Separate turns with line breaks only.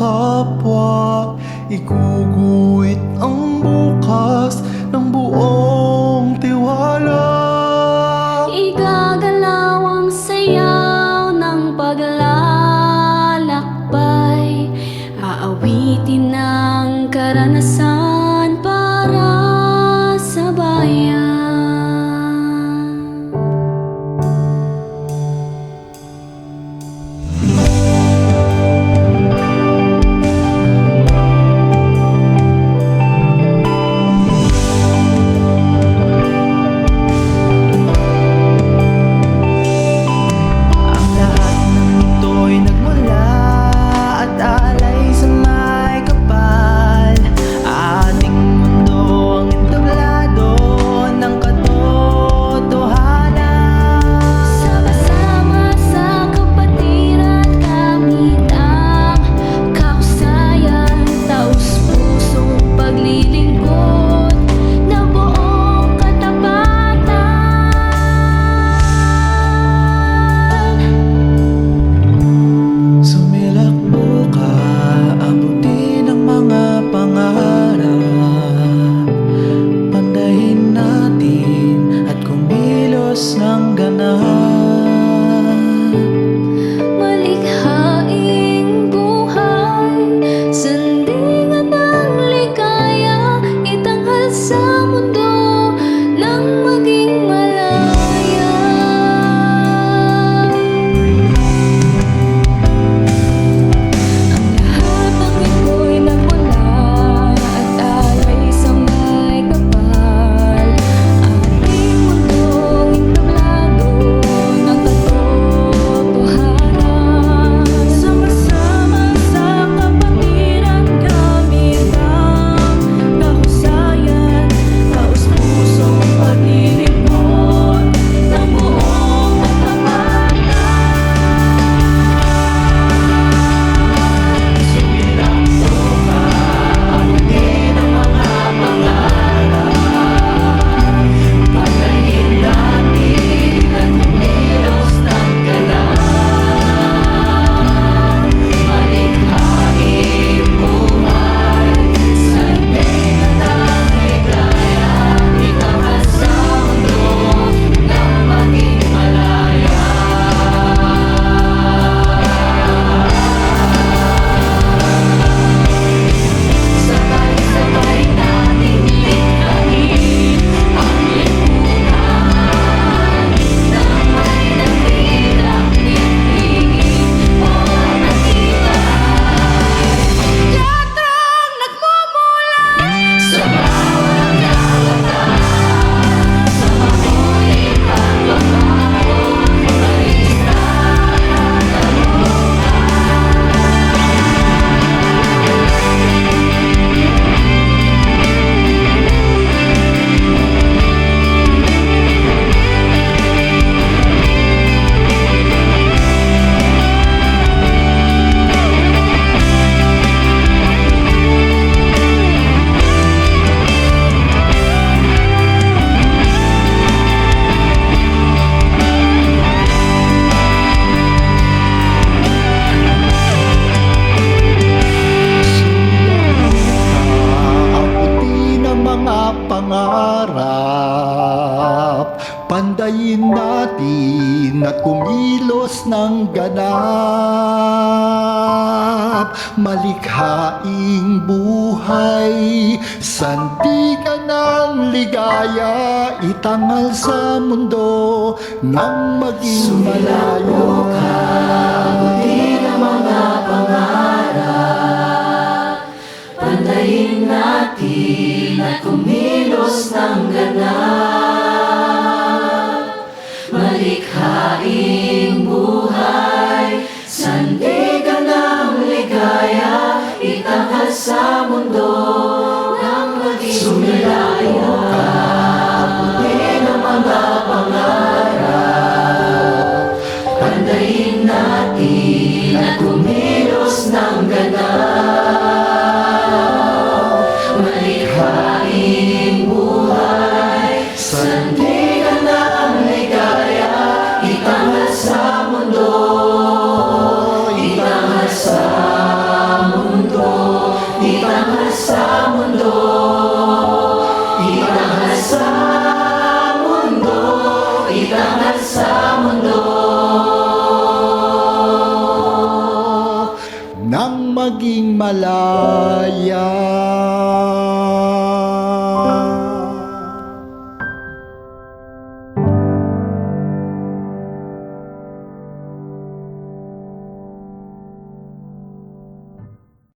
kapwa Iguguit ang bukas ng buong tiwala.
Igagalaw ang sayaw ng paglalakbay. Aawitin
ang karanasan. pangarap. Pandayin natin at kumilos ng ganap. Malikhaing buhay, sandigan ng ligaya Itangal sa mundo ng maging malayo.
soledad.